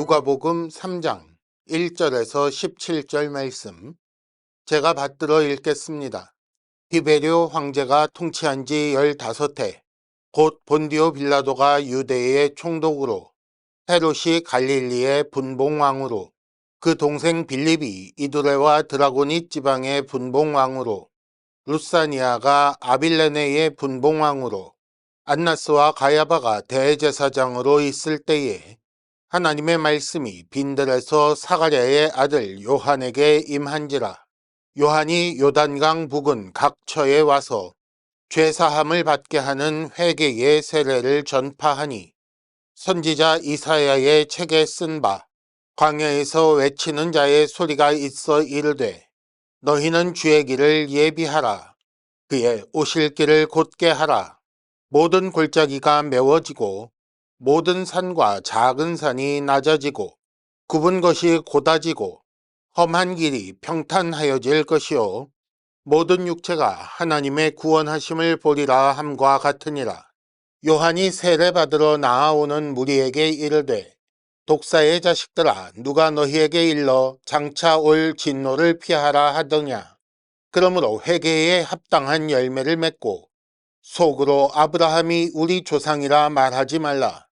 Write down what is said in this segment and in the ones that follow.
누가복음 3장 1절에서 17절 말씀 제가 받들어 읽겠습니다. 디베리오 황제가 통치한 지 15해 곧 본디오 빌라도가 유대의 총독으로 헤롯이 갈릴리의 분봉왕으로 그 동생 빌립이 이두레와 드라고니 지방의 분봉왕으로 루사니아가 아빌레네의 분봉왕으로 안나스와 가야바가 대제사장으로 있을 때에 하나님의 말씀이 빈들에서 사가랴의 아들 요한에게 임한지라. 요한이 요단강 부근 각 처에 와서 죄사함을 받게 하는 회개의 세례를 전파하니 선지자 이사야의 책에 쓴 바 광야에서 외치는 자의 소리가 있어 이르되 너희는 주의 길을 예비하라. 그의 오실 길을 곧게 하라. 모든 골짜기가 메워지고 모든 산과 작은 산이 낮아지고 굽은 것이 곧아지고 험한 길이 평탄하여질 것이요 모든 육체가 하나님의 구원하심을 보리라 함과 같으니라. 요한이 세례받으러 나아오는 무리에게 이르되 독사의 자식들아 누가 너희에게 일러 장차 올 진노를 피하라 하더냐. 그러므로 회개에 합당한 열매를 맺고 속으로 아브라함이 우리 조상이라 말하지 말라.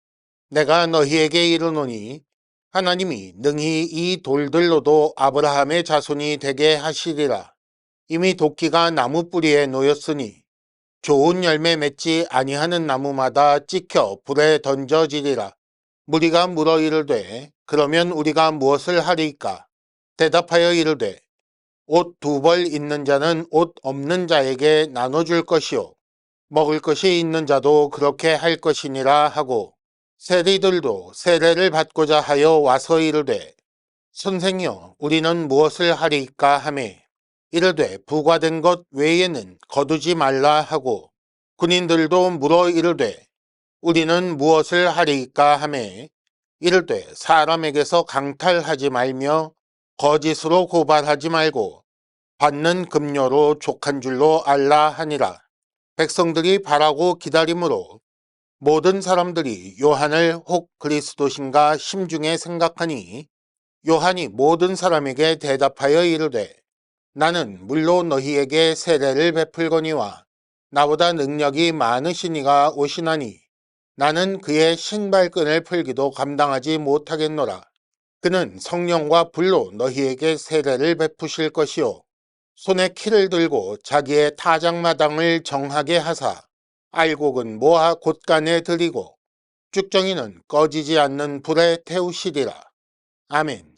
내가 너희에게 이르노니 하나님이 능히 이 돌들로도 아브라함의 자손이 되게 하시리라. 이미 도끼가 나무 뿌리에 놓였으니 좋은 열매 맺지 아니하는 나무마다 찍혀 불에 던져지리라. 무리가 물어 이르되 그러면 우리가 무엇을 하리까? 대답하여 이르되 옷 두 벌 있는 자는 옷 없는 자에게 나눠줄 것이요 먹을 것이 있는 자도 그렇게 할 것이니라 하고 세리들도 세례를 받고자 하여 와서 이르되 선생여 우리는 무엇을 하리까 하매 이르되 부과된 것 외에는 거두지 말라 하고 군인들도 물어 이르되 우리는 무엇을 하리까 하매 이르되 사람에게서 강탈하지 말며 거짓으로 고발하지 말고 받는 급료로 족한 줄로 알라 하니라. 백성들이 바라고 기다림으로 모든 사람들이 요한을 혹 그리스도신가 심중에 생각하니 요한이 모든 사람에게 대답하여 이르되 나는 물로 너희에게 세례를 베풀거니와 나보다 능력이 많으시니가 오시나니 나는 그의 신발끈을 풀기도 감당하지 못하겠노라. 그는 성령과 불로 너희에게 세례를 베푸실 것이요 손에 키를 들고 자기의 타작마당을 정하게 하사 알곡은 모아 곳간에 들이고 쭉정이는 꺼지지 않는 불에 태우시리라. 아멘.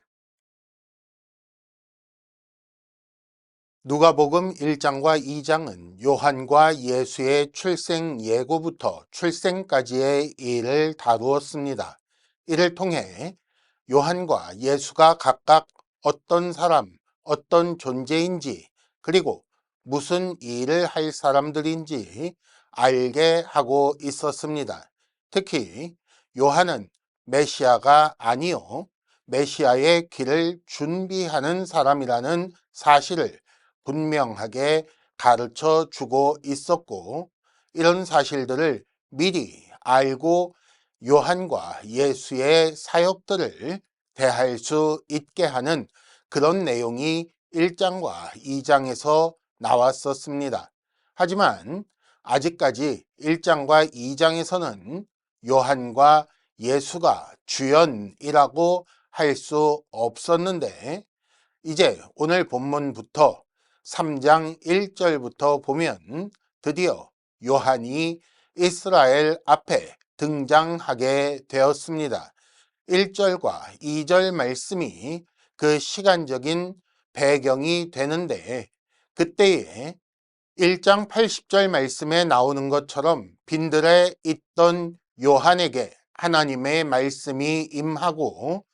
누가복음 1장과 2장은 요한과 예수의 출생 예고부터 출생까지의 일을 다루었습니다. 이를 통해 요한과 예수가 각각 어떤 사람, 어떤 존재인지 그리고 무슨 일을 할 사람들인지 알게 하고 있었습니다. 특히 요한은 메시아가 아니요 메시아의 길을 준비하는 사람이라는 사실을 분명하게 가르쳐 주고 있었고 이런 사실들을 미리 알고 요한과 예수의 사역들을 대할 수 있게 하는 그런 내용이 1장과 2장에서 나왔었습니다. 하지만 아직까지 1장과 2장에서는 요한과 예수가 주연이라고 할 수 없었는데 이제 오늘 본문부터 3장 1절부터 보면 드디어 요한이 이스라엘 앞에 등장하게 되었습니다. 1절과 2절 말씀이 그 시간적인 배경이 되는데 그때에 1장 80절 말씀에 나오는 것처럼 빈들에 있던 요한에게 하나님의 말씀이 임하고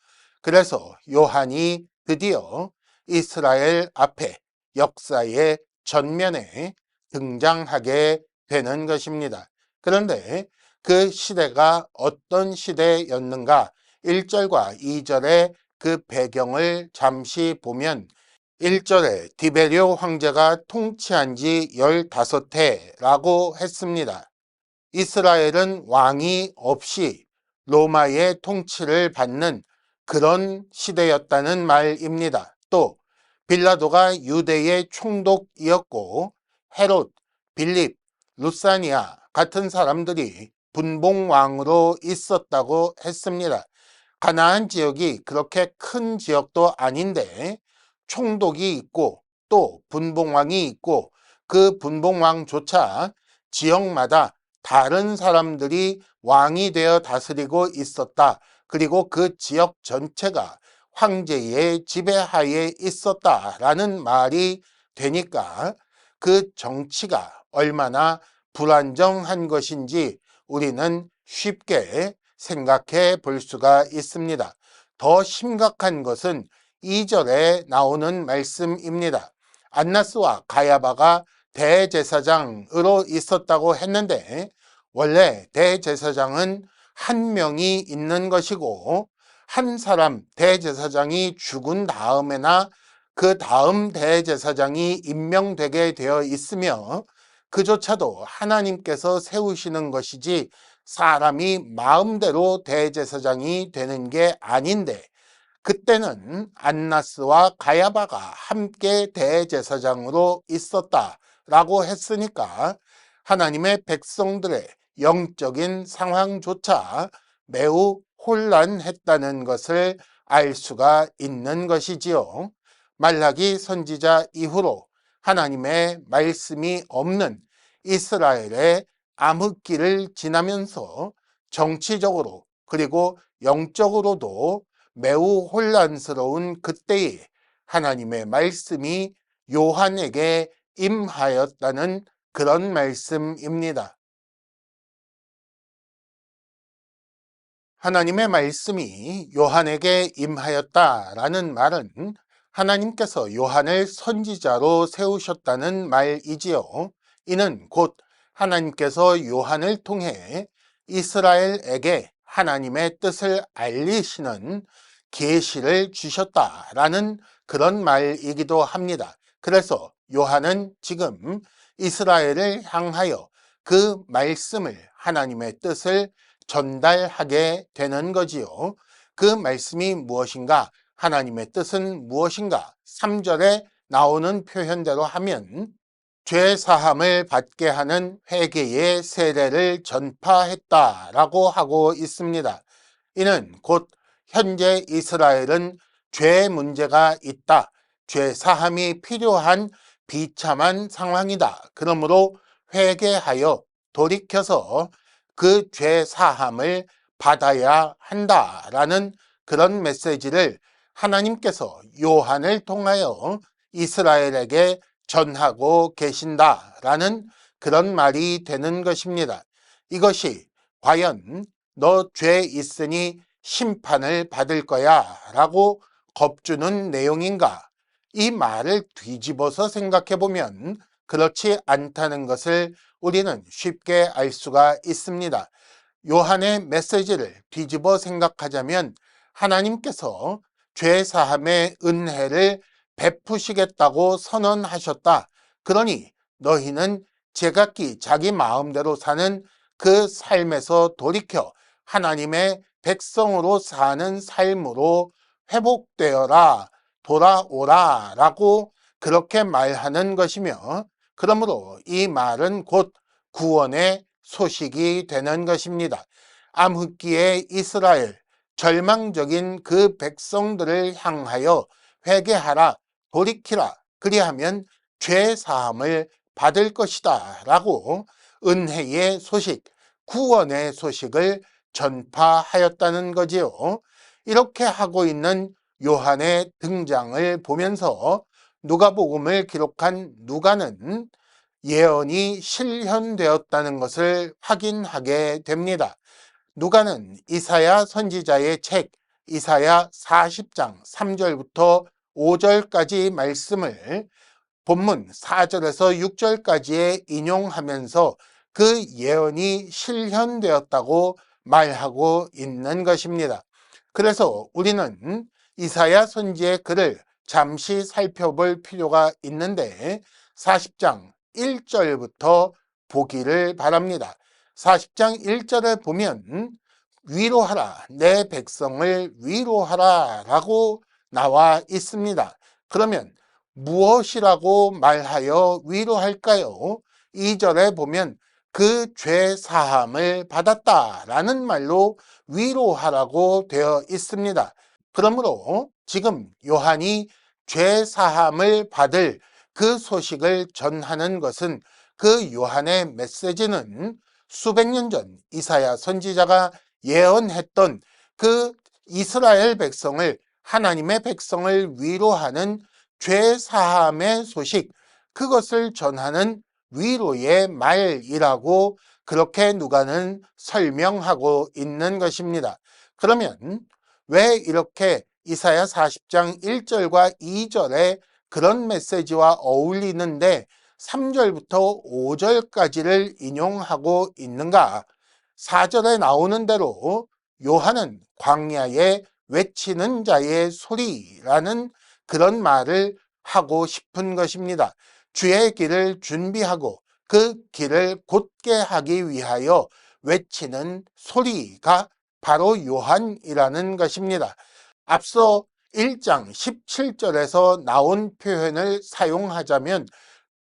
그래서 요한이 드디어 이스라엘 앞에 역사의 전면에 등장하게 되는 것입니다. 그런데 그 시대가 어떤 시대였는가 1절과 2절의 그 배경을 잠시 보면 1절에 디베리오 황제가 통치한 지 15해라고 했습니다. 이스라엘은 왕이 없이 로마의 통치를 받는 그런 시대였다는 말입니다. 또 빌라도가 유대의 총독이었고 헤롯, 빌립, 루사니아 같은 사람들이 분봉왕으로 있었다고 했습니다. 가나안 지역이 그렇게 큰 지역도 아닌데 총독이 있고 또 분봉왕이 있고 그 분봉왕조차 지역마다 다른 사람들이 왕이 되어 다스리고 있었다. 그리고 그 지역 전체가 황제의 지배하에 있었다라는 말이 되니까 그 정치가 얼마나 불안정한 것인지 우리는 쉽게 생각해 볼 수가 있습니다. 더 심각한 것은 2절에 나오는 말씀입니다. 안나스와 가야바가 대제사장으로 있었다고 했는데 원래 대제사장은 한 명이 있는 것이고 한 사람 대제사장이 죽은 다음에나 그 다음 대제사장이 임명되게 되어 있으며 그조차도 하나님께서 세우시는 것이지 사람이 마음대로 대제사장이 되는 게 아닌데 그때는 안나스와 가야바가 함께 대제사장으로 있었다라고 했으니까 하나님의 백성들의 영적인 상황조차 매우 혼란했다는 것을 알 수가 있는 것이지요. 말라기 선지자 이후로 하나님의 말씀이 없는 이스라엘의 암흑기를 지나면서 정치적으로 그리고 영적으로도 매우 혼란스러운 그때에 하나님의 말씀이 요한에게 임하였다는 그런 말씀입니다. 하나님의 말씀이 요한에게 임하였다라는 말은 하나님께서 요한을 선지자로 세우셨다는 말이지요. 이는 곧 하나님께서 요한을 통해 이스라엘에게 하나님의 뜻을 알리시는 계시를 주셨다라는 그런 말이기도 합니다. 그래서 요한은 지금 이스라엘을 향하여 그 말씀을 하나님의 뜻을 전달하게 되는 거지요. 그 말씀이 무엇인가? 하나님의 뜻은 무엇인가? 3절에 나오는 표현대로 하면 죄 사함을 받게 하는 회개의 세례를 전파했다라고 하고 있습니다. 이는 곧 현재 이스라엘은 죄 문제가 있다. 죄 사함이 필요한 비참한 상황이다. 그러므로 회개하여 돌이켜서 그 죄 사함을 받아야 한다라는 그런 메시지를 하나님께서 요한을 통하여 이스라엘에게 전하고 계신다라는 그런 말이 되는 것입니다. 이것이 과연 너 죄 있으니 심판을 받을 거야 라고 겁주는 내용인가? 이 말을 뒤집어서 생각해 보면 그렇지 않다는 것을 우리는 쉽게 알 수가 있습니다. 요한의 메시지를 뒤집어 생각하자면 하나님께서 죄 사함의 은혜를 베푸시겠다고 선언하셨다. 그러니 너희는 제각기 자기 마음대로 사는 그 삶에서 돌이켜 하나님의 백성으로 사는 삶으로 회복되어라, 돌아오라 라고 그렇게 말하는 것이며 그러므로 이 말은 곧 구원의 소식이 되는 것입니다. 암흑기의 이스라엘, 절망적인 그 백성들을 향하여 회개하라, 돌이키라 그리하면 죄 사함을 받을 것이다 라고 은혜의 소식, 구원의 소식을 전파하였다는 거지요. 이렇게 하고 있는 요한의 등장을 보면서 누가복음을 기록한 누가는 예언이 실현되었다는 것을 확인하게 됩니다. 누가는 이사야 선지자의 책 이사야 40장 3절부터 5절까지 말씀을 본문 4절에서 6절까지에 인용하면서 그 예언이 실현되었다고 말하고 있는 것입니다. 그래서 우리는 이사야 선지의 글을 잠시 살펴볼 필요가 있는데 40장 1절부터 보기를 바랍니다. 40장 1절을 보면 위로하라 내 백성을 위로하라 라고 나와 있습니다. 그러면 무엇이라고 말하여 위로할까요? 2절에 보면 그 죄 사함을 받았다라는 말로 위로하라고 되어 있습니다. 그러므로 지금 요한이 죄 사함을 받을 그 소식을 전하는 것은 그 요한의 메시지는 수백 년 전 이사야 선지자가 예언했던 그 이스라엘 백성을 하나님의 백성을 위로하는 죄 사함의 소식 그것을 전하는 위로의 말이라고 그렇게 누가는 설명하고 있는 것입니다. 그러면 왜 이렇게 이사야 40장 1절과 2절에 그런 메시지와 어울리는데 3절부터 5절까지를 인용하고 있는가? 4절에 나오는 대로 요한은 광야에 외치는 자의 소리라는 그런 말을 하고 싶은 것입니다. 주의 길을 준비하고 그 길을 곧게 하기 위하여 외치는 소리가 바로 요한이라는 것입니다. 앞서 1장 17절에서 나온 표현을 사용하자면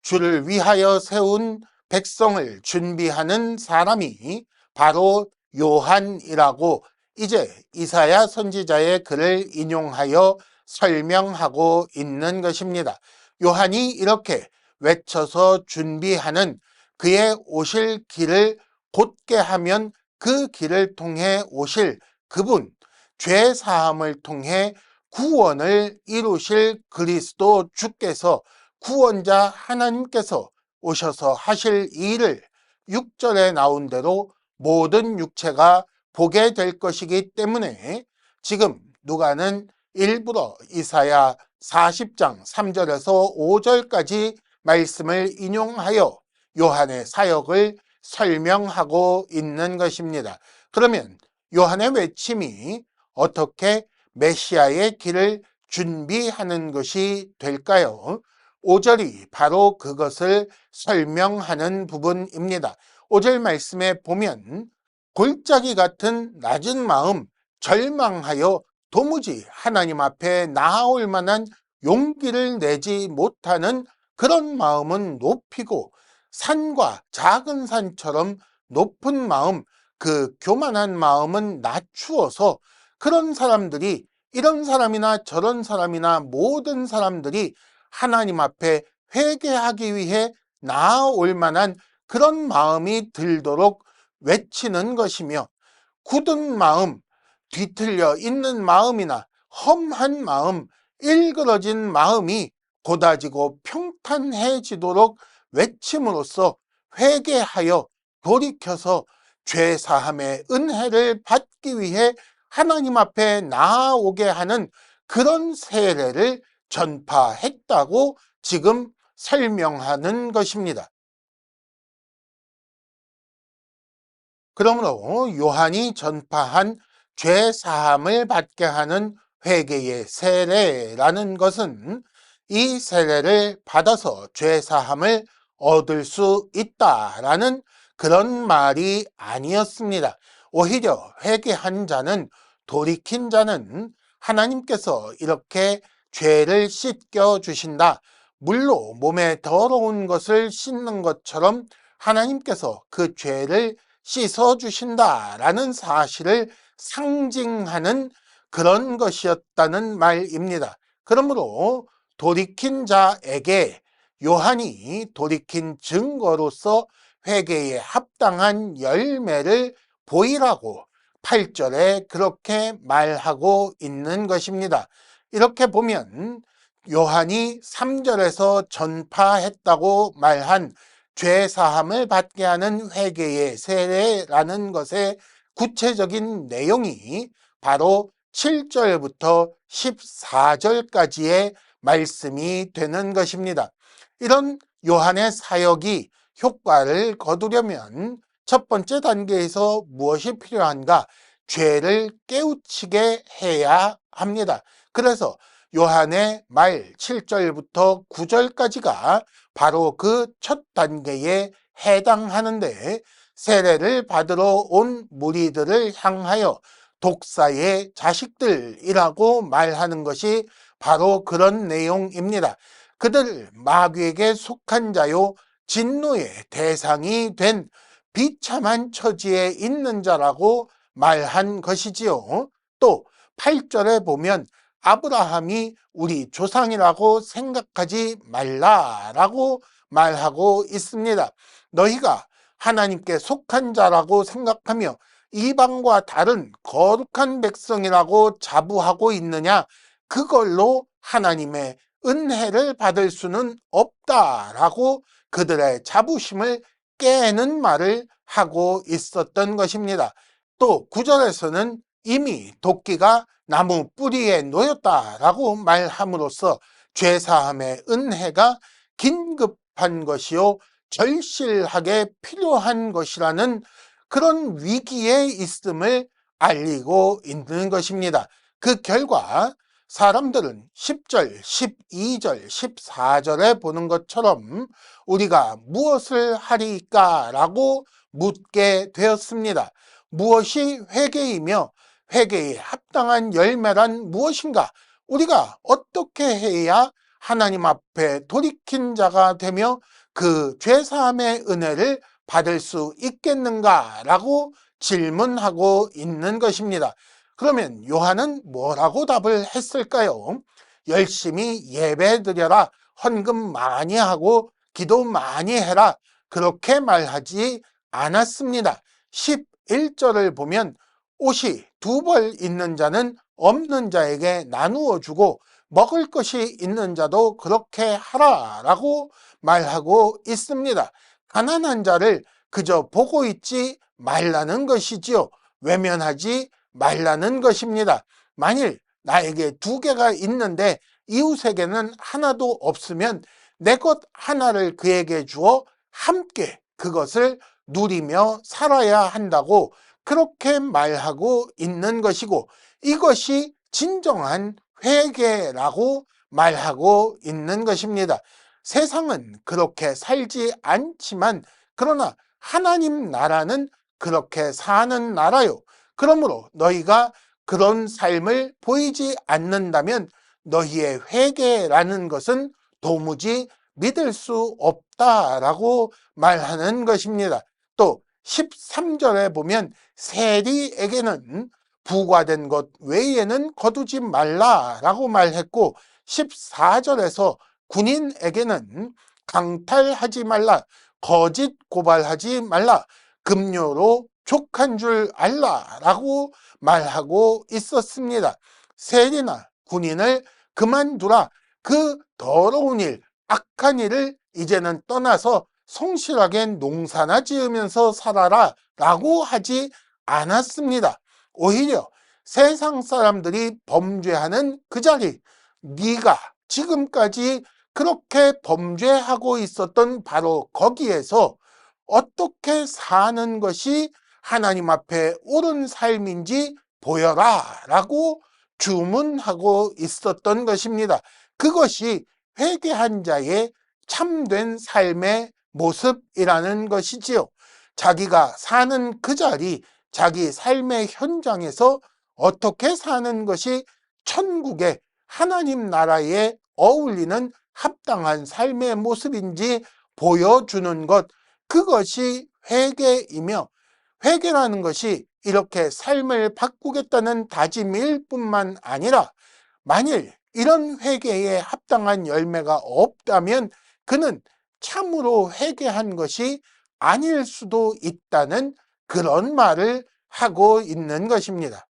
주를 위하여 세운 백성을 준비하는 사람이 바로 요한이라고 이제 이사야 선지자의 글을 인용하여 설명하고 있는 것입니다. 요한이 이렇게 외쳐서 준비하는 그의 오실 길을 곧게 하면 그 길을 통해 오실 그분, 죄 사함을 통해 구원을 이루실 그리스도 주께서 구원자 하나님께서 오셔서 하실 일을 6절에 나온 대로 모든 육체가 보게 될 것이기 때문에 지금 누가는 일부러 이사야 40장 3절에서 5절까지 말씀을 인용하여 요한의 사역을 설명하고 있는 것입니다. 그러면 요한의 외침이 어떻게 메시아의 길을 준비하는 것이 될까요? 5절이 바로 그것을 설명하는 부분입니다. 5절 말씀에 보면 골짜기 같은 낮은 마음, 절망하여 도무지 하나님 앞에 나아올 만한 용기를 내지 못하는 그런 마음은 높이고 산과 작은 산처럼 높은 마음, 그 교만한 마음은 낮추어서 그런 사람들이 이런 사람이나 저런 사람이나 모든 사람들이 하나님 앞에 회개하기 위해 나아올 만한 그런 마음이 들도록 외치는 것이며 굳은 마음, 뒤틀려 있는 마음이나 험한 마음, 일그러진 마음이 고다지고 평탄해지도록 외침으로써 회개하여 돌이켜서 죄 사함의 은혜를 받기 위해 하나님 앞에 나아오게 하는 그런 세례를 전파했다고 지금 설명하는 것입니다. 그러므로 요한이 전파한 죄 사함을 받게 하는 회개의 세례라는 것은 이 세례를 받아서 죄 사함을 얻을 수 있다라는 그런 말이 아니었습니다. 오히려 회개한 자는 돌이킨 자는 하나님께서 이렇게 죄를 씻겨 주신다. 물로 몸에 더러운 것을 씻는 것처럼 하나님께서 그 죄를 씻어 주신다라는 사실을 상징하는 그런 것이었다는 말입니다. 그러므로 돌이킨 자에게 요한이 돌이킨 증거로서 회개에 합당한 열매를 보이라고 8절에 그렇게 말하고 있는 것입니다. 이렇게 보면 요한이 3절에서 전파했다고 말한 죄 사함을 받게 하는 회개의 세례라는 것의 구체적인 내용이 바로 7절부터 14절까지의 말씀이 되는 것입니다. 이런 요한의 사역이 효과를 거두려면 첫 번째 단계에서 무엇이 필요한가? 죄를 깨우치게 해야 합니다. 그래서 요한의 말 7절부터 9절까지가 바로 그 첫 단계에 해당하는데 세례를 받으러 온 무리들을 향하여 독사의 자식들이라고 말하는 것이 바로 그런 내용입니다. 그들 마귀에게 속한 자요 진노의 대상이 된 비참한 처지에 있는 자라고 말한 것이지요. 또 8절에 보면 아브라함이 우리 조상이라고 생각하지 말라라고 말하고 있습니다. 너희가 하나님께 속한 자라고 생각하며 이방과 다른 거룩한 백성이라고 자부하고 있느냐? 그걸로 하나님의 은혜를 받을 수는 없다라고 그들의 자부심을 깨는 말을 하고 있었던 것입니다. 또 구절에서는 이미 도끼가 나무 뿌리에 놓였다라고 말함으로써 죄사함의 은혜가 긴급한 것이요 절실하게 필요한 것이라는 그런 위기에 있음을 알리고 있는 것입니다. 그 결과 사람들은 10절, 12절, 14절에 보는 것처럼 우리가 무엇을 하리까? 라고 묻게 되었습니다. 무엇이 회개이며 회개에 합당한 열매란 무엇인가? 우리가 어떻게 해야 하나님 앞에 돌이킨 자가 되며 그 죄사함의 은혜를 받을 수 있겠는가라고 질문하고 있는 것입니다. 그러면 요한은 뭐라고 답을 했을까요? 열심히 예배 드려라. 헌금 많이 하고 기도 많이 해라. 그렇게 말하지 않았습니다. 11절을 보면 옷이 두 벌 있는 자는 없는 자에게 나누어 주고 먹을 것이 있는 자도 그렇게 하라라고 말하고 있습니다. 가난한 자를 그저 보고 있지 말라는 것이지요. 외면하지 말라는 것입니다. 만일 나에게 두 개가 있는데 이웃에게는 하나도 없으면 내 것 하나를 그에게 주어 함께 그것을 누리며 살아야 한다고 그렇게 말하고 있는 것이고 이것이 진정한 회개라고 말하고 있는 것입니다. 세상은 그렇게 살지 않지만 그러나 하나님 나라는 그렇게 사는 나라요. 그러므로 너희가 그런 삶을 보이지 않는다면 너희의 회개라는 것은 도무지 믿을 수 없다라고 말하는 것입니다. 또 13절에 보면 세리에게는 부과된 것 외에는 거두지 말라라고 말했고 14절에서 군인에게는 강탈하지 말라 거짓 고발하지 말라 급료로 족한 줄 알라라고 말하고 있었습니다. 세리나 군인을 그만두라 그 더러운 일 악한 일을 이제는 떠나서 성실하게 농사나 지으면서 살아라 라고 하지 않았습니다. 오히려 세상 사람들이 범죄하는 그 자리 네가 지금까지 그렇게 범죄하고 있었던 바로 거기에서 어떻게 사는 것이 하나님 앞에 옳은 삶인지 보여라 라고 주문하고 있었던 것입니다. 그것이 회개한 자의 참된 삶의 모습이라는 것이지요. 자기가 사는 그 자리, 자기 삶의 현장에서 어떻게 사는 것이 천국의 하나님 나라에 어울리는 합당한 삶의 모습인지 보여주는 것, 그것이 회개이며 회개라는 것이 이렇게 삶을 바꾸겠다는 다짐일 뿐만 아니라 만일 이런 회개에 합당한 열매가 없다면 그는 참으로 회개한 것이 아닐 수도 있다는 그런 말을 하고 있는 것입니다.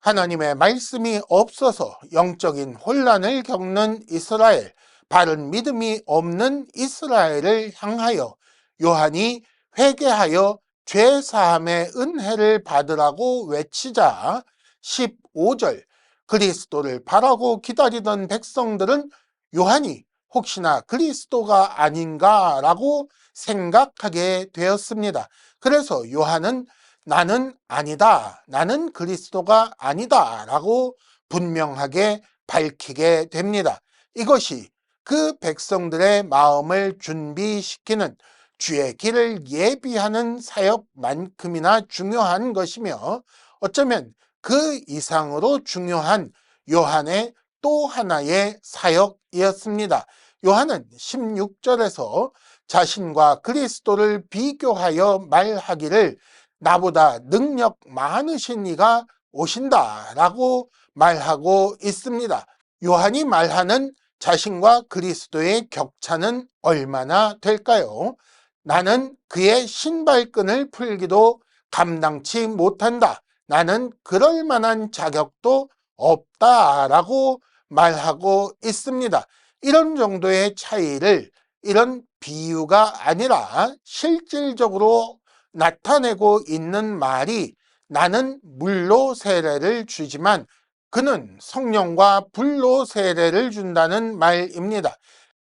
하나님의 말씀이 없어서 영적인 혼란을 겪는 이스라엘, 바른 믿음이 없는 이스라엘을 향하여 요한이 회개하여 죄 사함의 은혜를 받으라고 외치자 15절 그리스도를 바라고 기다리던 백성들은 요한이 혹시나 그리스도가 아닌가라고 생각하게 되었습니다. 그래서 요한은 나는 아니다. 나는 그리스도가 아니다. 라고 분명하게 밝히게 됩니다. 이것이 그 백성들의 마음을 준비시키는 주의 길을 예비하는 사역만큼이나 중요한 것이며 어쩌면 그 이상으로 중요한 요한의 또 하나의 사역이었습니다. 요한은 16절에서 자신과 그리스도를 비교하여 말하기를 나보다 능력 많으신 이가 오신다라고 말하고 있습니다. 요한이 말하는 자신과 그리스도의 격차는 얼마나 될까요? 나는 그의 신발끈을 풀기도 감당치 못한다. 나는 그럴 만한 자격도 없다라고 말하고 있습니다. 이런 정도의 차이를 이런 비유가 아니라 실질적으로 나타내고 있는 말이 나는 물로 세례를 주지만 그는 성령과 불로 세례를 준다는 말입니다.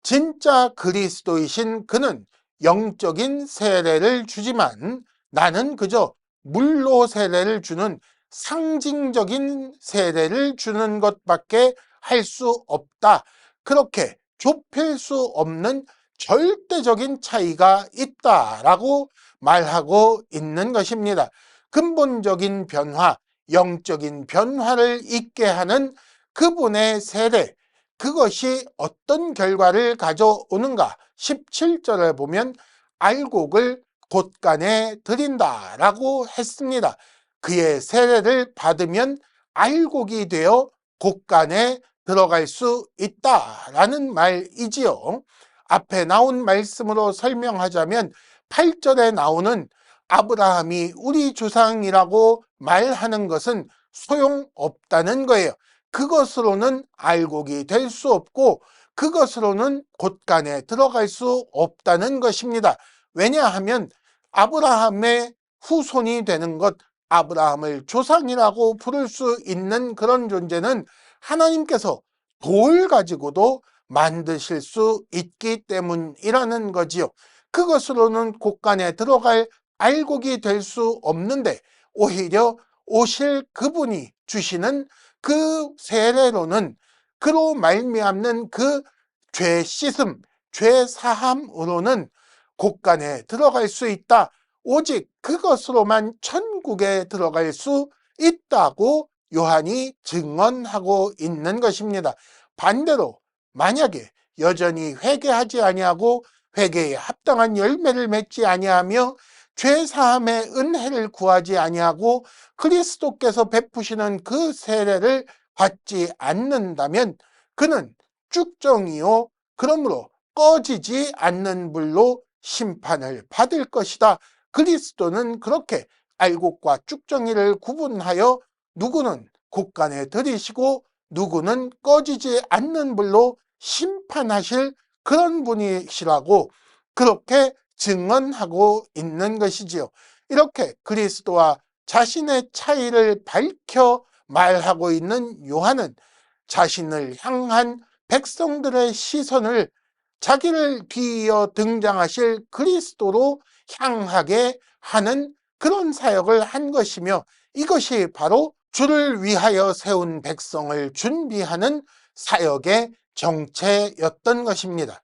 진짜 그리스도이신 그는 영적인 세례를 주지만 나는 그저 물로 세례를 주는 상징적인 세례를 주는 것밖에 할 수 없다. 그렇게 좁힐 수 없는 절대적인 차이가 있다라고 말하고 있는 것입니다. 근본적인 변화, 영적인 변화를 있게 하는 그분의 세례, 그것이 어떤 결과를 가져오는가? 17절을 보면 알곡을 곳간에 드린다라고 했습니다. 그의 세례를 받으면 알곡이 되어 곳간에 들어갈 수 있다라는 말이지요. 앞에 나온 말씀으로 설명하자면 8절에 나오는 아브라함이 우리 조상이라고 말하는 것은 소용없다는 거예요. 그것으로는 알곡이 될 수 없고 그것으로는 곳간에 들어갈 수 없다는 것입니다. 왜냐하면 아브라함의 후손이 되는 것, 아브라함을 조상이라고 부를 수 있는 그런 존재는 하나님께서 돌 가지고도 만드실 수 있기 때문이라는 거지요. 그것으로는 곳간에 들어갈 알곡이 될 수 없는데 오히려 오실 그분이 주시는 그 세례로는 그로 말미암는 그 죄 씻음, 죄 사함으로는 곳간에 들어갈 수 있다. 오직 그것으로만 천국에 들어갈 수 있다고 요한이 증언하고 있는 것입니다. 반대로 만약에 여전히 회개하지 아니하고 회개에 합당한 열매를 맺지 아니하며 죄 사함의 은혜를 구하지 아니하고 그리스도께서 베푸시는 그 세례를 받지 않는다면 그는 쭉정이요 그러므로 꺼지지 않는 불로 심판을 받을 것이다. 그리스도는 그렇게 알곡과 쭉정이를 구분하여 누구는 곳간에 들이시고 누구는 꺼지지 않는 불로 심판하실 그런 분이시라고 그렇게 증언하고 있는 것이지요. 이렇게 그리스도와 자신의 차이를 밝혀 말하고 있는 요한은 자신을 향한 백성들의 시선을 자기를 뒤이어 등장하실 그리스도로 향하게 하는 그런 사역을 한 것이며 이것이 바로 주를 위하여 세운 백성을 준비하는 사역의 정체였던 것입니다.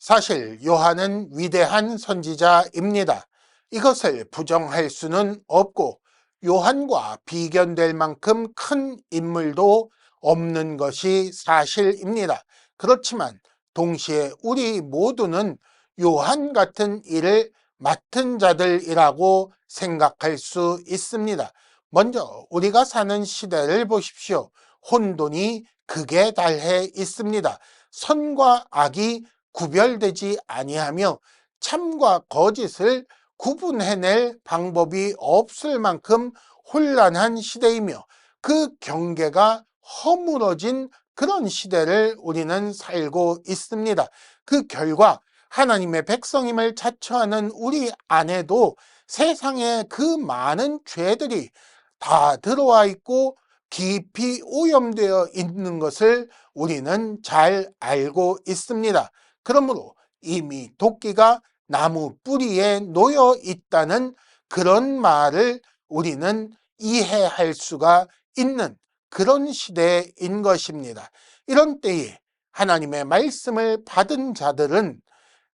사실 요한은 위대한 선지자입니다. 이것을 부정할 수는 없고 요한과 비견될 만큼 큰 인물도 없는 것이 사실입니다. 그렇지만 동시에 우리 모두는 요한 같은 일을 맡은 자들이라고 생각할 수 있습니다. 먼저 우리가 사는 시대를 보십시오. 혼돈이 극에 달해 있습니다. 선과 악이 구별되지 아니하며 참과 거짓을 구분해낼 방법이 없을 만큼 혼란한 시대이며 그 경계가 허물어진 그런 시대를 우리는 살고 있습니다. 그 결과 하나님의 백성임을 자처하는 우리 안에도 세상에 그 많은 죄들이 다 들어와 있고 깊이 오염되어 있는 것을 우리는 잘 알고 있습니다. 그러므로 이미 도끼가 나무 뿌리에 놓여 있다는 그런 말을 우리는 이해할 수가 있는 그런 시대인 것입니다. 이런 때에 하나님의 말씀을 받은 자들은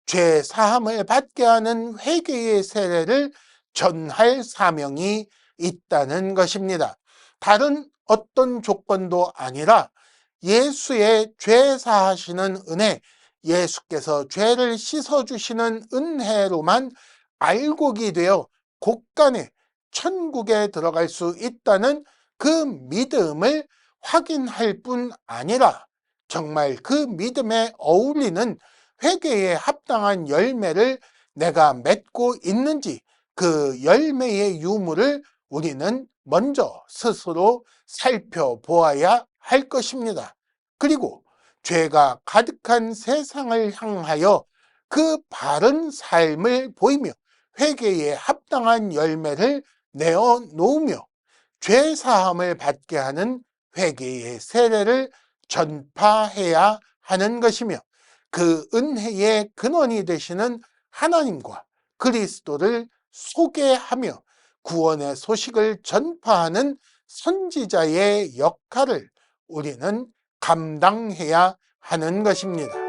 죄 사함을 받게 하는 회개의 세례를 전할 사명이 있다는 것입니다. 다른 어떤 조건도 아니라 예수의 죄 사하시는 은혜, 예수께서 죄를 씻어주시는 은혜로만 알곡이 되어 곳간에 천국에 들어갈 수 있다는 그 믿음을 확인할 뿐 아니라 정말 그 믿음에 어울리는 회개에 합당한 열매를 내가 맺고 있는지 그 열매의 유무를 우리는 먼저 스스로 살펴보아야 할 것입니다. 그리고 죄가 가득한 세상을 향하여 그 바른 삶을 보이며 회개에 합당한 열매를 내어 놓으며 죄 사함을 받게 하는 회개의 세례를 전파해야 하는 것이며 그 은혜의 근원이 되시는 하나님과 그리스도를 소개하며 구원의 소식을 전파하는 선지자의 역할을 우리는 감당해야 하는 것입니다.